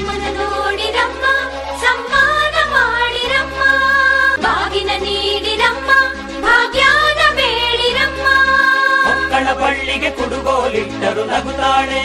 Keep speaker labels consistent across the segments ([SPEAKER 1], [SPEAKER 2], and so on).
[SPEAKER 1] ಅಮ್ಮನ ನೋಡಿರಮ್ಮ ಸಮ್ಮಾನ ಮಾಡಿರಮ್ಮ. ಬಾಗಿನ ನೀಡಿರಮ್ಮ ಭಾಗ್ಯಾನ ಬೇಡಿರಮ್ಮ.
[SPEAKER 2] ಮಕ್ಕಳ ಬಳ್ಳಿಗೆ ಕುಡುಗೋಲಿಟ್ಟರು ನಗುತ್ತಾಳೆ.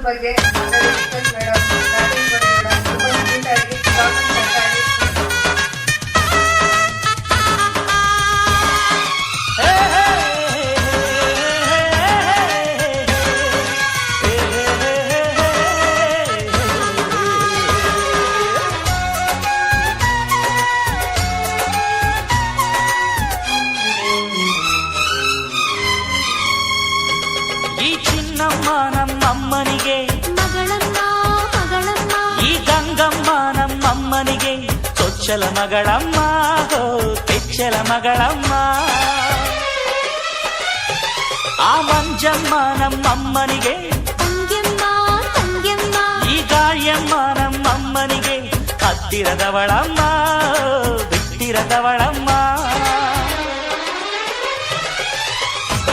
[SPEAKER 3] ಬಗ್ಗೆ ಮಾತಾಡಿ ರಿಕ್ವೆಸ್ಟ್ ಮೇಡಮ್ ಸ್ಟಾರ್ಟಿಂಗ್ ಕೊಡಿ ಮೇಡಮ್ ತುಂಬ ನೀಟಾಗಿ ಕಾಮೆಂಟ್ ಕೊಟ್ಟಾಗಿ
[SPEAKER 4] ಈ ಚಿನ್ನಮ್ಮ ನಮ್ಮಮ್ಮನಿಗೆ
[SPEAKER 1] ಮಗಳಮ್ಮ ಮಗಳಮ್ಮ
[SPEAKER 4] ಈ ಗಂಗಮ್ಮ ನಮ್ಮಮ್ಮನಿಗೆ ಚೊಚ್ಚಲ ಮಗಳಮ್ಮ ಹೋ ತೆಚ್ಚಲ ಮಗಳಮ್ಮ ಆ ಮಂಜಮ್ಮ ನಮ್ಮಮ್ಮನಿಗೆ
[SPEAKER 1] ತಂಗ್ಯಮ್ಮ ತಂಗ್ಯಮ್ಮ
[SPEAKER 4] ಈ ಗಾಳಿಯಮ್ಮ ನಮ್ಮಮ್ಮನಿಗೆ ಹತ್ತಿರದವಳಮ್ಮ ಬಿಟ್ಟಿರದವಳಮ್ಮ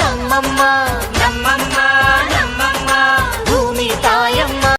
[SPEAKER 1] నమ్మమ్మా.